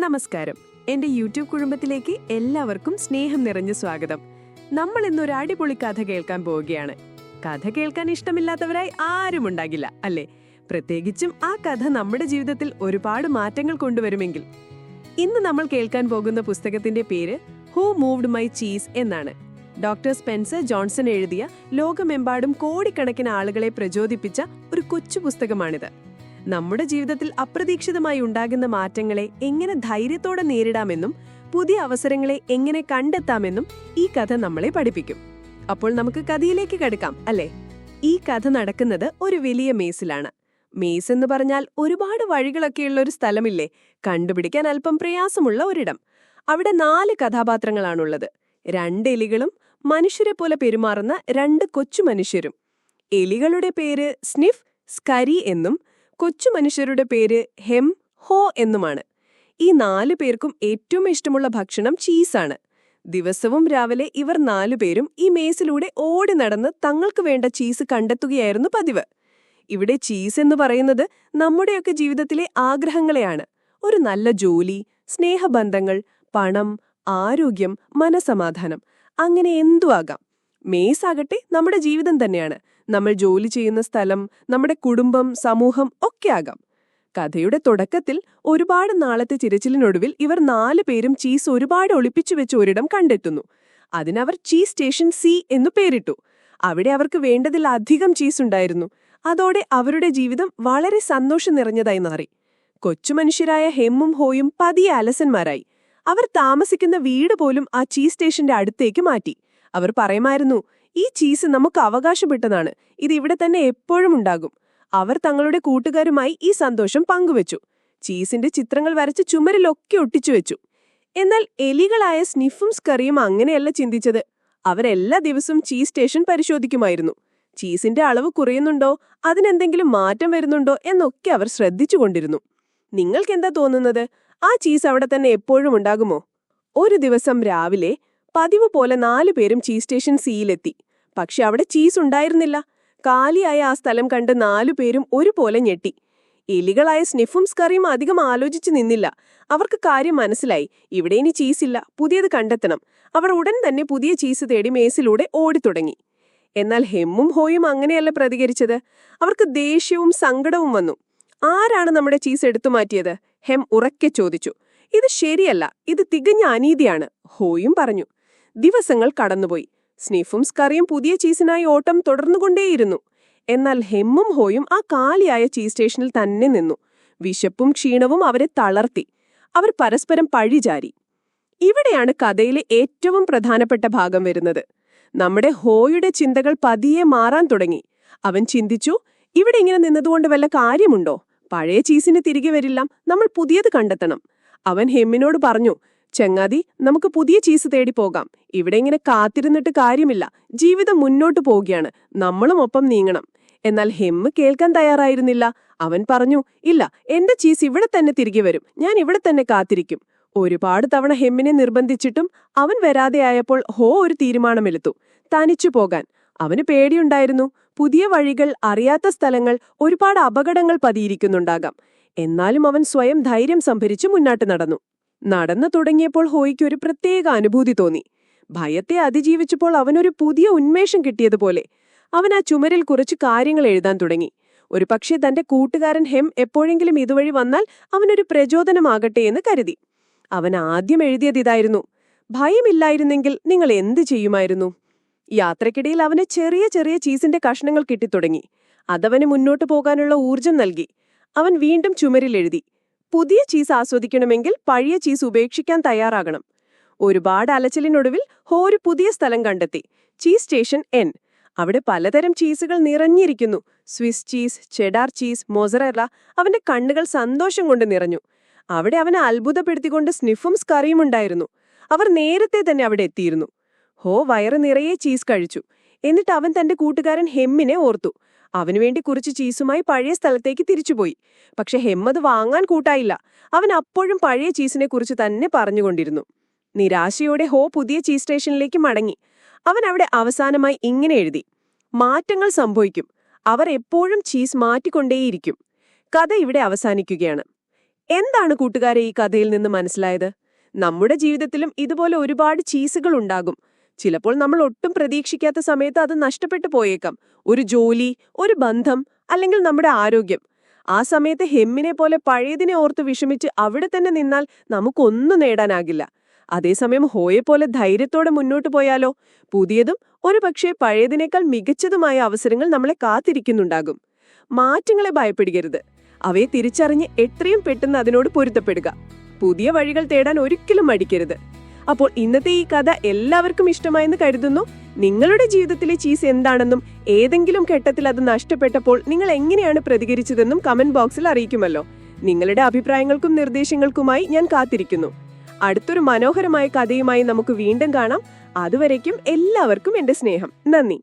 നമസ്കാരം. എന്റെ യൂട്യൂബ് കുടുംബത്തിലേക്ക് എല്ലാവർക്കും സ്നേഹം നിറഞ്ഞ സ്വാഗതം. നമ്മൾ ഇന്ന് ഒരു അടിപൊളി കഥ കേൾക്കാൻ പോവുകയാണ്. കഥ കേൾക്കാൻ ഇഷ്ടമില്ലാത്തവരായി ആരും ഉണ്ടാകില്ല അല്ലേ? പ്രത്യേകിച്ചും ആ കഥ നമ്മുടെ ജീവിതത്തിൽ ഒരുപാട് മാറ്റങ്ങൾ കൊണ്ടുവരുമെങ്കിൽ. ഇന്ന് നമ്മൾ കേൾക്കാൻ പോകുന്ന പുസ്തകത്തിന്റെ പേര് ഹൂ മൂവ്ഡ് മൈ ചീസ് എന്നാണ്. ഡോക്ടർ സ്പെൻസർ ജോൺസൺ എഴുതിയ ലോകമെമ്പാടും കോടിക്കണക്കിന് ആളുകളെ പ്രചോദിപ്പിച്ച ഒരു കൊച്ചു പുസ്തകമാണിത്. നമ്മുടെ ജീവിതത്തിൽ അപ്രതീക്ഷിതമായി ഉണ്ടാകുന്ന മാറ്റങ്ങളെ എങ്ങനെ ധൈര്യത്തോടെ നേരിടാമെന്നും പുതിയ അവസരങ്ങളെ എങ്ങനെ കണ്ടെത്താമെന്നും ഈ കഥ നമ്മളെ പഠിപ്പിക്കും. അപ്പോൾ നമുക്ക് കഥയിലേക്ക് കടക്കാം അല്ലേ? ഈ കഥ നടക്കുന്നത് ഒരു വലിയ മേസിലാണ്. മേസ് എന്ന് പറഞ്ഞാൽ ഒരുപാട് വഴികളൊക്കെയുള്ള ഒരു സ്ഥലമില്ലേ? കണ്ടുപിടിക്കാൻ അല്പം പ്രയാസമുള്ള ഒരിടം. അവിടെ നാല് കഥാപാത്രങ്ങളാണുള്ളത്. രണ്ട് എലികളും മനുഷ്യരെ പോലെ പെരുമാറുന്ന രണ്ട് കൊച്ചു മനുഷ്യരും. എലികളുടെ പേര് സ്നിഫ് സ്കരി എന്നും കൊച്ചു മനുഷ്യരുടെ പേര് ഹെം ഹോ എന്നുമാണ്. ഈ നാലു പേർക്കും ഏറ്റവും ഇഷ്ടമുള്ള ഭക്ഷണം ചീസാണ്. ദിവസവും രാവിലെ ഇവർ നാലുപേരും ഈ മേസിലൂടെ ഓടി നടന്ന് തങ്ങൾക്ക് വേണ്ട ചീസ് കണ്ടെത്തുകയായിരുന്നു പതിവ്. ഇവിടെ ചീസ് എന്ന് പറയുന്നത് നമ്മുടെയൊക്കെ ജീവിതത്തിലെ ആഗ്രഹങ്ങളെയാണ്. ഒരു നല്ല ജോലി സ്നേഹബന്ധങ്ങൾ പണം ആരോഗ്യം മനസമാധാനം അങ്ങനെ എന്തു ആകാം. മേസാകട്ടെ നമ്മുടെ ജീവിതം തന്നെയാണ്. നമ്മൾ ജോലി ചെയ്യുന്ന സ്ഥലം നമ്മുടെ കുടുംബം സമൂഹം ഒക്കെ ആകാം കഥയുടെ തുടക്കത്തിൽ ഒരുപാട് നാളത്തെ തിരച്ചിലിനൊടുവിൽ ഇവർ നാല് പേരും ചീസ് ഒരുപാട് ഒളിപ്പിച്ചു വെച്ച ഒരിടം കണ്ടെത്തുന്നു. അതിനവർ ചീസ് സ്റ്റേഷൻ സി എന്നു പേരിട്ടു. അവിടെ അവർക്ക് വേണ്ടതിലധികം ചീസ് ഉണ്ടായിരുന്നു. അതോടെ അവരുടെ ജീവിതം വളരെ സന്തോഷം നിറഞ്ഞതായി മാറി. കൊച്ചുമനുഷ്യരായ ഹെമ്മും ഹോയും പതിയെ അലസന്മാരായി. അവർ താമസിക്കുന്ന വീട് പോലും ആ ചീസ് സ്റ്റേഷന്റെ അടുത്തേക്ക് മാറ്റി. അവർ പറയുമായിരുന്നു ഈ ചീസ് നമുക്ക് അവകാശപ്പെട്ടതാണ്. ഇത് ഇവിടെ തന്നെ എപ്പോഴും ഉണ്ടാകും. അവർ തങ്ങളുടെ കൂട്ടുകാരുമായി ഈ സന്തോഷം പങ്കുവച്ചു. ചീസിന്റെ ചിത്രങ്ങൾ വരച്ച് ചുമരിലൊക്കെ ഒട്ടിച്ചു വെച്ചു. എന്നാൽ എലികളായ സ്നിഫും സ്കറിയും അങ്ങനെയല്ല ചിന്തിച്ചത്. അവരെല്ലാ ദിവസവും ചീസ് സ്റ്റേഷൻ പരിശോധിക്കുമായിരുന്നു. ചീസിന്റെ അളവ് കുറയുന്നുണ്ടോ? അതിനെന്തെങ്കിലും മാറ്റം വരുന്നുണ്ടോ? എന്നൊക്കെ അവർ ശ്രദ്ധിച്ചുകൊണ്ടിരുന്നു. നിങ്ങൾക്കെന്താ തോന്നുന്നത്? ആ ചീസ് അവിടെ തന്നെ എപ്പോഴും ഉണ്ടാകുമോ? ഒരു ദിവസം രാവിലെ പതിവ് പോലെ നാലു പേരും ചീസ് സ്റ്റേഷൻ സിയിലെത്തി പക്ഷെ അവിടെ ചീസ് ഉണ്ടായിരുന്നില്ല. കാലിയായ ആ സ്ഥലം കണ്ട് നാലു പേരും ഒരുപോലെ ഞെട്ടി. എലികളായ സ്നിഫും സ്കറിയും അധികം ആലോചിച്ചു നിന്നില്ല. അവർക്ക് കാര്യം മനസ്സിലായി. ഇവിടെ ഇനി ചീസില്ല പുതിയത് കണ്ടെത്തണം. അവർ ഉടൻ തന്നെ പുതിയ ചീസ് തേടി മേസിലൂടെ ഓടിത്തുടങ്ങി. എന്നാൽ ഹെമ്മും ഹോയും അങ്ങനെയല്ല പ്രതികരിച്ചത്. അവർക്ക് ദേഷ്യവും സങ്കടവും വന്നു. ആരാണ് നമ്മുടെ ചീസ് എടുത്തു മാറ്റിയത്? ഹെം ഉറക്കെ ചോദിച്ചു. ഇത് ശരിയല്ല. ഇത് തികഞ്ഞ അനീതിയാണ്. ഹോയും പറഞ്ഞു. ദിവസങ്ങൾ കടന്നുപോയി. സ്നിഫും സ്കറിയും പുതിയ ചീസിനായി ഓട്ടം തുടർന്നുകൊണ്ടേയിരുന്നു. എന്നാൽ ഹെമ്മും ഹോയും ആ കാലിയായ ചീസ് സ്റ്റേഷനിൽ തന്നെ നിന്നു. വിശപ്പും ക്ഷീണവും അവരെ തളർത്തി. അവർ പരസ്പരം പഴിചാരി. ഇവിടെയാണ് കഥയിലെ ഏറ്റവും പ്രധാനപ്പെട്ട ഭാഗം വരുന്നത്. നമ്മുടെ ഹോയുടെ ചിന്തകൾ പതിയെ മാറാൻ തുടങ്ങി. അവൻ ചിന്തിച്ചു ഇവിടെ ഇങ്ങനെ നിന്നതുകൊണ്ട് വല്ല കാര്യമുണ്ടോ? പഴയ ചീസിന് തിരികെ വരില്ല. നമ്മൾ പുതിയത് കണ്ടെത്തണം. അവൻ ഹെമ്മിനോട് പറഞ്ഞു ചെങ്ങാതി നമുക്ക് പുതിയ ചീസ് തേടി പോകാം. ഇവിടെ ഇങ്ങനെ കാത്തിരുന്നിട്ട് കാര്യമില്ല. ജീവിതം മുന്നോട്ട് പോവുകയാണ്. നമ്മളും ഒപ്പം നീങ്ങണം. എന്നാൽ ഹെമ്മ് കേൾക്കാൻ തയ്യാറായിരുന്നില്ല. അവൻ പറഞ്ഞു ഇല്ല എന്റെ ചീസ് ഇവിടെ തന്നെ തിരികെ വരും. ഞാൻ ഇവിടെ തന്നെ കാത്തിരിക്കും. ഒരുപാട് തവണ ഹെമ്മിനെ നിർബന്ധിച്ചിട്ടും അവൻ വരാതെയായപ്പോൾ ഹോ ഒരു തീരുമാനമെടുത്തു. തനിച്ചു പോകാൻ. അവന് പേടിയുണ്ടായിരുന്നു. പുതിയ വഴികൾ അറിയാത്ത സ്ഥലങ്ങൾ ഒരുപാട് അപകടങ്ങൾ പതിയിരിക്കുന്നുണ്ടാകാം. എന്നാലും അവൻ സ്വയം ധൈര്യം സംഭരിച്ച് മുന്നോട്ട് നടന്നു. നടന്നു തുടങ്ങിയപ്പോൾ ഹോയ്ക്ക് ഒരു പ്രത്യേക അനുഭൂതി തോന്നി. ഭയത്തെ അതിജീവിച്ചപ്പോൾ അവനൊരു പുതിയ ഉന്മേഷം കിട്ടിയതുപോലെ. അവൻ ആ ചുമരിൽ കുറച്ച് കാര്യങ്ങൾ എഴുതാൻ തുടങ്ങി. ഒരു പക്ഷേ തന്റെ കൂട്ടുകാരൻ ഹെം എപ്പോഴെങ്കിലും ഇതുവഴി വന്നാൽ അവനൊരു പ്രചോദനമാകട്ടെ എന്ന് കരുതി. അവൻ ആദ്യം എഴുതിയത് ഇതായിരുന്നു. ഭയമില്ലായിരുന്നെങ്കിൽ നിങ്ങൾ എന്ത് ചെയ്യുമായിരുന്നു? യാത്രക്കിടയിൽ അവന് ചെറിയ ചെറിയ ചീസിന്റെ കഷ്ണങ്ങൾ കിട്ടിത്തുടങ്ങി. അതവന് മുന്നോട്ട് പോകാനുള്ള ഊർജം നൽകി. അവൻ വീണ്ടും ചുമരിൽ എഴുതി. പുതിയ ചീസ് ആസ്വദിക്കണമെങ്കിൽ പഴയ ചീസ് ഉപേക്ഷിക്കാൻ തയ്യാറാകണം. ഒരുപാട് അലച്ചിലിനൊടുവിൽ ഹോ ഒരു പുതിയ സ്ഥലം കണ്ടെത്തി. Cheese station N. അവിടെ പലതരം ചീസുകൾ നിറഞ്ഞിരിക്കുന്നു. Swiss cheese cheddar cheese mozzarella അവന്റെ കണ്ണുകൾ സന്തോഷം കൊണ്ട് നിറഞ്ഞു. അവിടെ അവനെ അത്ഭുതപ്പെടുത്തിക്കൊണ്ട് സ്നിഫും സ്കറിയും ഉണ്ടായിരുന്നു. അവർ നേരത്തെ തന്നെ അവിടെ എത്തിയിരുന്നു. ഹോ വയറ് നിറയെ ചീസ് കഴിച്ചു. എന്നിട്ട് അവൻ തന്റെ കൂട്ടുകാരൻ ഹെമ്മിനെ ഓർത്തു. അവനുവേണ്ടി കുറച്ച് ചീസുമായി പഴയ സ്ഥലത്തേക്ക് തിരിച്ചുപോയി. പക്ഷെ ഹെമ്മത് വാങ്ങാൻ കൂട്ടായില്ല. അവൻ അപ്പോഴും പഴയ ചീസിനെ കുറിച്ച് തന്നെ പറഞ്ഞുകൊണ്ടിരുന്നു. നിരാശയോടെ ഹോ പുതിയ ചീസ് സ്റ്റേഷനിലേക്ക് മടങ്ങി. അവൻ അവിടെ അവസാനമായി ഇങ്ങനെ എഴുതി. മാറ്റങ്ങൾ സംഭവിക്കും. അവർ എപ്പോഴും ചീസ് മാറ്റിക്കൊണ്ടേയിരിക്കും. കഥ ഇവിടെ അവസാനിക്കുകയാണ്. എന്താണ് കൂട്ടുകാരെ ഈ കഥയിൽ നിന്ന് മനസ്സിലായത്? നമ്മുടെ ജീവിതത്തിലും ഇതുപോലെ ഒരുപാട് ചീസുകൾ ഉണ്ടാകും. ചിലപ്പോൾ നമ്മൾ ഒട്ടും പ്രതീക്ഷിക്കാത്ത സമയത്ത് അത് നഷ്ടപ്പെട്ടു പോയേക്കാം. ഒരു ജോലി ഒരു ബന്ധം അല്ലെങ്കിൽ നമ്മുടെ ആരോഗ്യം. ആ സമയത്ത് ഹെമ്മിനെ പോലെ പഴയതിനെ ഓർത്ത് വിഷമിച്ച് അവിടെ തന്നെ നിന്നാൽ നമുക്കൊന്നും നേടാനാകില്ല. അതേസമയം ഹോയെ പോലെ ധൈര്യത്തോടെ മുന്നോട്ട് പോയാലോ? പുതിയതും ഒരുപക്ഷെ പഴയതിനേക്കാൾ മികച്ചതുമായ അവസരങ്ങൾ നമ്മളെ കാത്തിരിക്കുന്നുണ്ടാകും. മാറ്റങ്ങളെ ഭയപ്പെടുകരുത്. അവയെ തിരിച്ചറിഞ്ഞ് എത്രയും പെട്ടെന്ന് അതിനോട് പൊരുത്തപ്പെടുക. പുതിയ വഴികൾ തേടാൻ ഒരിക്കലും മടിക്കരുത്. അപ്പോൾ ഇന്നത്തെ ഈ കഥ എല്ലാവർക്കും ഇഷ്ടമായെന്ന് കരുതുന്നു. നിങ്ങളുടെ ജീവിതത്തിലെ ചീസ് എന്താണെന്നും ഏതെങ്കിലും ഘട്ടത്തിൽ അത് നഷ്ടപ്പെട്ടപ്പോൾ നിങ്ങൾ എങ്ങനെയാണ് പ്രതികരിച്ചതെന്നും കമന്റ് ബോക്സിൽ അറിയിക്കുമല്ലോ. നിങ്ങളുടെ അഭിപ്രായങ്ങൾക്കും നിർദ്ദേശങ്ങൾക്കുമായി ഞാൻ കാത്തിരിക്കുന്നു. അടുത്തൊരു മനോഹരമായ കഥയുമായി നമുക്ക് വീണ്ടും കാണാം. അതുവരേക്കും എല്ലാവർക്കും എന്റെ സ്നേഹം. നന്ദി.